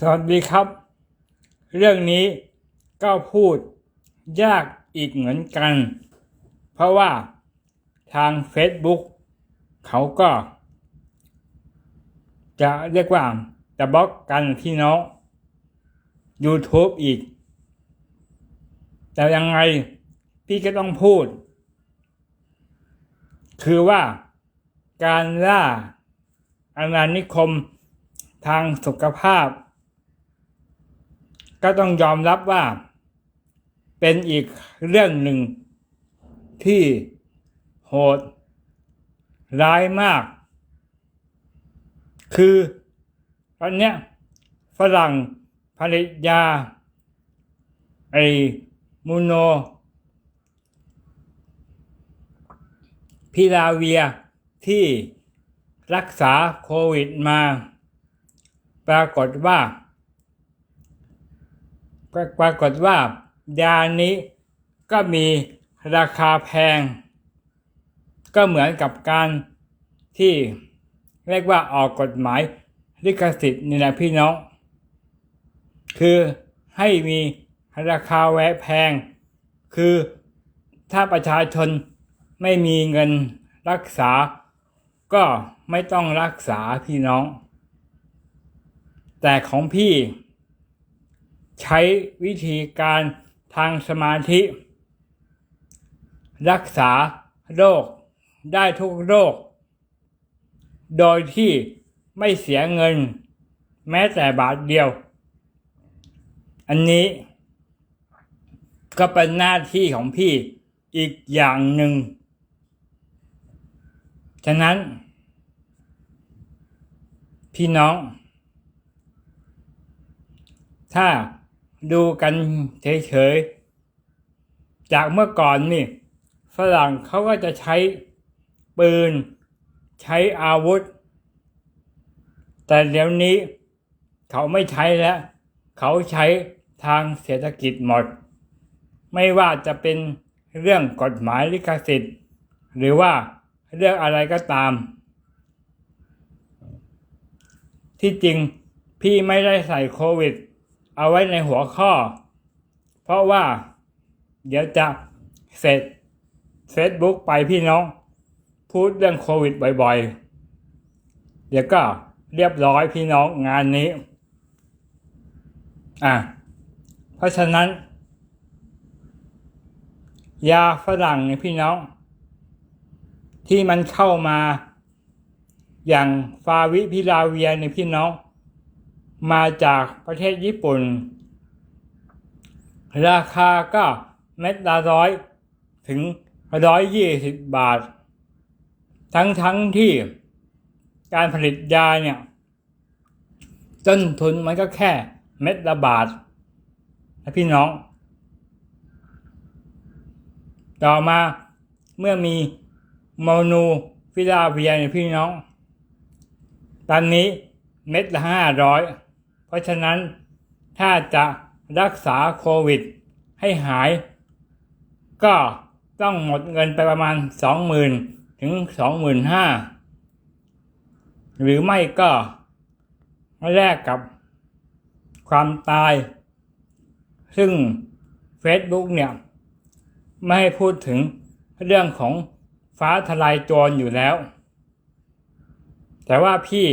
สวัสดีครับ เรื่องนี้ก็พูดยากอีกเหมือนกัน เพราะว่าทาง Facebook เขาก็ จะเรียกว่าจะบล็อกกันพี่น้อง YouTube อีก แต่ยังไงพี่ก็ต้องพูด คือว่าการล่าอาณานิคมทางสุขภาพ ก็ต้องยอมรับว่า เป็นอีกเรื่องหนึ่ง ที่โหด ร้ายมาก คือตอนเนี้ยฝรั่งผลิตยา ไอมูโน พิลาเวียที่รักษาโควิดมา ปรากฏว่า ปรากฏว่ายานี้ก็มีราคาแพง ก็เหมือนกับการที่เรียกว่าออกกฎหมายลิขสิทธิ์นี่แหละพี่น้อง คือให้มีราคาแวะแพง คือถ้าประชาชนไม่มีเงินรักษา ก็ไม่ต้องรักษาพี่น้อง แต่ของพี่ ใช้วิธีการทางสมาธิ รักษาโรคได้ทุกโรค โดยที่ไม่เสียเงิน แม้แต่บาทเดียว อันนี้ ก็เป็นหน้าที่ของพี่อีกอย่างหนึ่ง ฉะนั้น พี่น้อง ถ้า ดูกันเฉยๆ จากเมื่อก่อนนี่ฝรั่งเขาก็จะใช้ปืน ใช้อาวุธ แต่เดี๋ยวนี้เขาไม่ใช้แล้ว เขาใช้ทางเศรษฐกิจหมด ไม่ว่าจะเป็นเรื่องกฎหมายลิขสิทธิ์ หรือว่าเรื่องอะไรก็ตาม ที่จริงพี่ไม่ได้ใส่โควิด เอาไว้ในหัวข้อ เพราะว่า เดี๋ยวจะเสร็จ Facebook ไปพี่น้อง พูดเรื่องโควิดบ่อยๆ เดี๋ยวก็เรียบร้อยพี่น้องงานนี้ อะ เพราะฉะนั้น ยาฝรั่งเนี่ยพี่น้อง ที่มันเข้ามาอย่างฟาวิพิลาเวียเนี่ยพี่น้อง มาจากประเทศญี่ปุ่น ราคาก็เม็ดละร้อยถึงร้อยยี่สิบบาท ทั้งทั้งที่การผลิตยาเนี่ยต้นทุนมันก็แค่เม็ดละบาทนะพี่น้อง ต่อมาเมื่อมีโมนูฟิลาเวียเนี่ยพี่น้อง ตอนนี้เม็ดละห้าร้อย เพราะฉะนั้นถ้าจะรักษาโควิดให้หาย ก็ต้องหมดเงินไปประมาณสองหมื่นถึงสองหมื่นห้าหรือไม่ก็แลกกับความตาย ซึ่ง Facebook เนี่ย ไม่ให้พูดถึงเรื่องของฟ้าทลายโจรอยู่แล้ว แต่ว่าพี่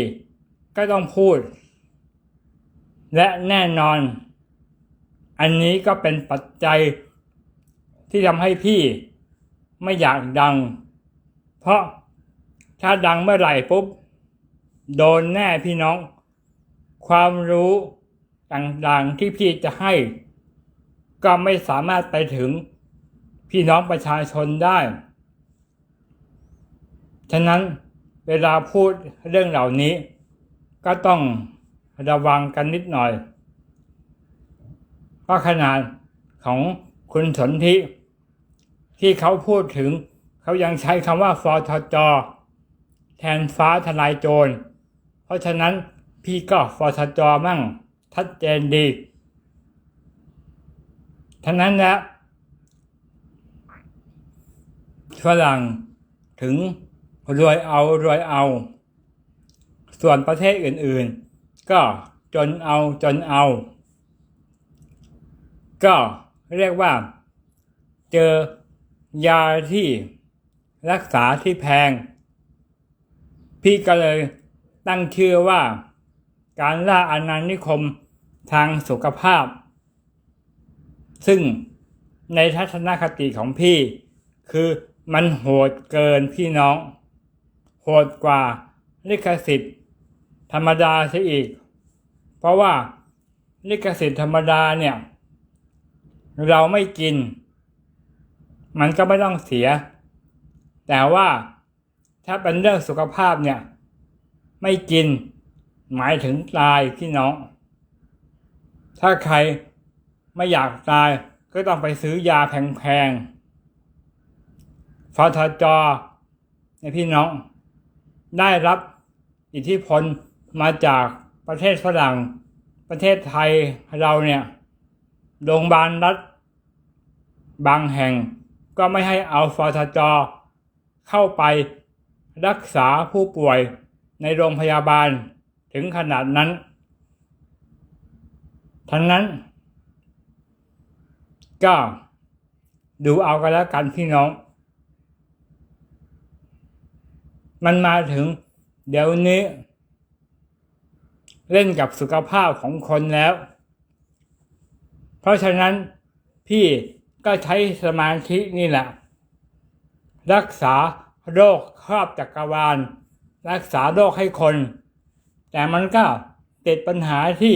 ก็ต้องพูด และแน่นอน อันนี้ก็เป็นปัจจัยที่ทำให้พี่ไม่อยากดัง เพราะถ้าดังเมื่อไหร่ปุ๊บ โดนแน่พี่น้อง ความรู้ต่างๆที่พี่จะให้ ก็ไม่สามารถไปถึงพี่น้องประชาชนได้ ฉะนั้นเวลาพูดเรื่องเหล่านี้ ก็ต้อง ระวังกันนิดหน่อยเพราะขนาดของคุณสนธิที่เขาพูดถึง เขายังใช้คำว่าฟอทจแทนฟ้าทลายโจร เพราะฉะนั้นพี่ก็ฟอทจมั่งชัดเจนดีทั้งนั้นแล้วฝรั่งถึงรวยเอารวยเอา ส่วนประเทศอื่นๆ ก็จนเอาจนเอา ก็เรียกว่า เจอยาที่รักษาที่แพง พี่ก็เลยตั้งชื่อว่า การล่าอาณานิคมทางสุขภาพ ซึ่งในทัศนคติของพี่ คือมันโหดเกินพี่น้อง โหดกว่าลิขสิทธิ์ ธรรมดาซะอีก เพราะว่าลิขสิทธิ์ธรรมดาเนี่ย เราไม่กิน มันก็ไม่ต้องเสีย แต่ว่าถ้าเป็นเรื่องสุขภาพเนี่ย ไม่กิน หมายถึงตายพี่น้อง ถ้าใครไม่อยากตายก็ต้องไปซื้อยาแพงๆฟทจในพี่น้อง ได้รับอิทธิพล มาจากประเทศฝรั่ง ประเทศไทยเราเนี่ยโรงพยาบาลรัฐ บางแห่งก็ไม่ให้เอาฟทจเข้าไปรักษาผู้ป่วยในโรงพยาบาลถึงขนาดนั้น ทั้งนั้น ก็ดูเอากันแล้วกันพี่น้อง มันมาถึงเดี๋ยวนี้ เล่นกับสุขภาพของคนแล้ว เพราะฉะนั้นพี่ก็ใช้สมาธินี่แหละ รักษาโรคครอบจักรวาล รักษาโรคให้คน แต่มันก็ติดปัญหาที่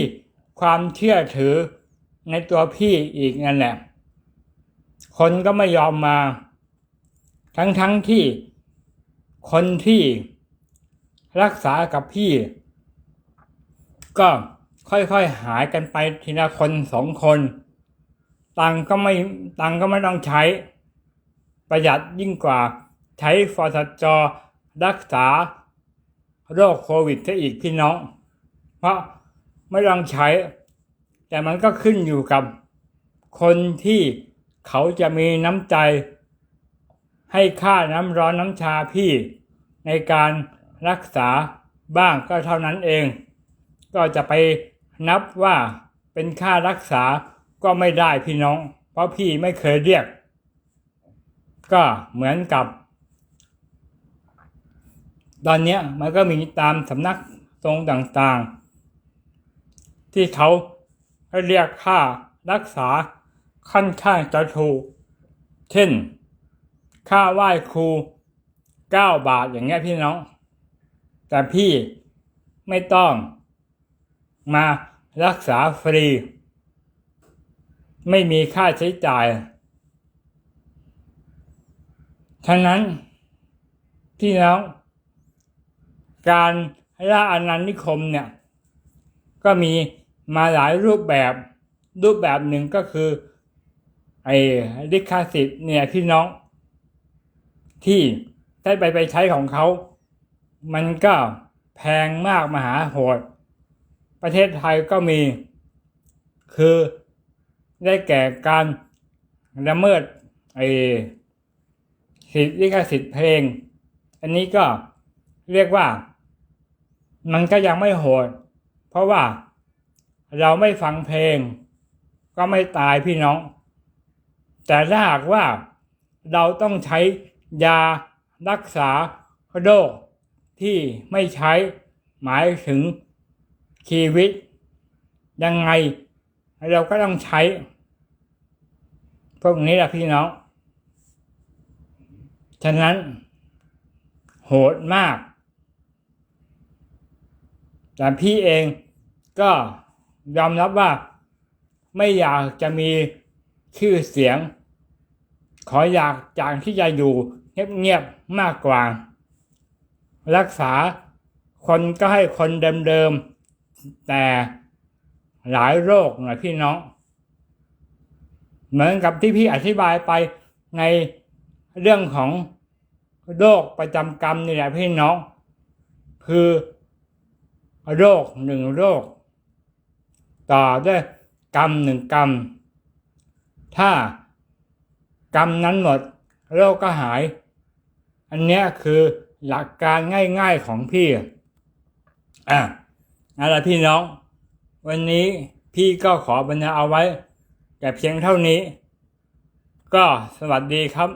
ความเชื่อถือในตัวพี่อีกนั่นแหละ คนก็ไม่ยอมมา ทั้งๆทที่คนที่รักษากับพี่ ก็ค่อยๆหายกันไปทีละคนสองคน ตังก็ไม่ตังก็ไม่ต้องใช้ ประหยัดยิ่งกว่า ใช้ฟอสจอรักษาโรคโควิดซะอีกพี่น้อง เพราะไม่ต้องใช้ แต่มันก็ขึ้นอยู่กับ คนที่เขาจะมีน้ำใจ ให้ค่าน้ำร้อนน้ำชาพี่ในการรักษาบ้างก็เท่านั้นเอง ก็จะไปนับว่าเป็นค่ารักษาก็ไม่ได้พี่น้อง เพราะพี่ไม่เคยเรียก ก็เหมือนกับ ตอนนี้มันก็มีตามสำนักทรงต่างๆ ที่เขาเรียกค่ารักษาค่อนข้างจะถูก เช่น ค่าไหว้ครูเก้าบาทอย่างเงี้ยพี่น้อง แต่พี่ไม่ต้อง มารักษาฟรี ไม่มีค่าใช้จ่ายฉะนั้นพี่น้องการล่าอาณานิคมเนี่ย ก็มีมาหลายรูปแบบ รูปแบบหนึ่งก็คือไอ้ลิขสิทธิ์เนี่ยพี่น้อง ที่ได้ไปไปใช้ของเขา มันก็แพงมากมหาโหด ประเทศไทยก็มี คือได้แก่การละเมิดไอ้สิทธิลิขสิทธิ์เพลง อันนี้ก็เรียกว่า มันก็ยังไม่โหด เพราะว่าเราไม่ฟังเพลง ก็ไม่ตายพี่น้อง แต่ถ้าหากว่าเราต้องใช้ยารักษาโรคที่ไม่ใช้หมายถึง ชีวิต ยังไง เราก็ต้องใช้ พวกนี้แหละพี่น้อง ฉะนั้น โหดมาก แต่พี่เองก็ยอมรับว่าไม่อยากจะมีชื่อเสียง ขออยากจากที่จะอยู่เงียบๆมากกว่า รักษาคนก็ให้คนเดิมๆ แต่หลายโรคนะพี่น้อง เหมือนกับที่พี่อธิบายไปในเรื่องของโรคประจำกรรมนี่แหละพี่น้อง คือโรคหนึ่งโรค ต่อด้วยกรรมหนึ่งกรรม ถ้ากรรมนั้นหมดโรคก็หาย อันนี้คือหลักการง่ายๆของพี่อะ อะละพี่น้อง วันนี้พี่ก็ขอบรรณาเอาไว้ แต่เพียงเท่านี้ ก็สวัสดีครับ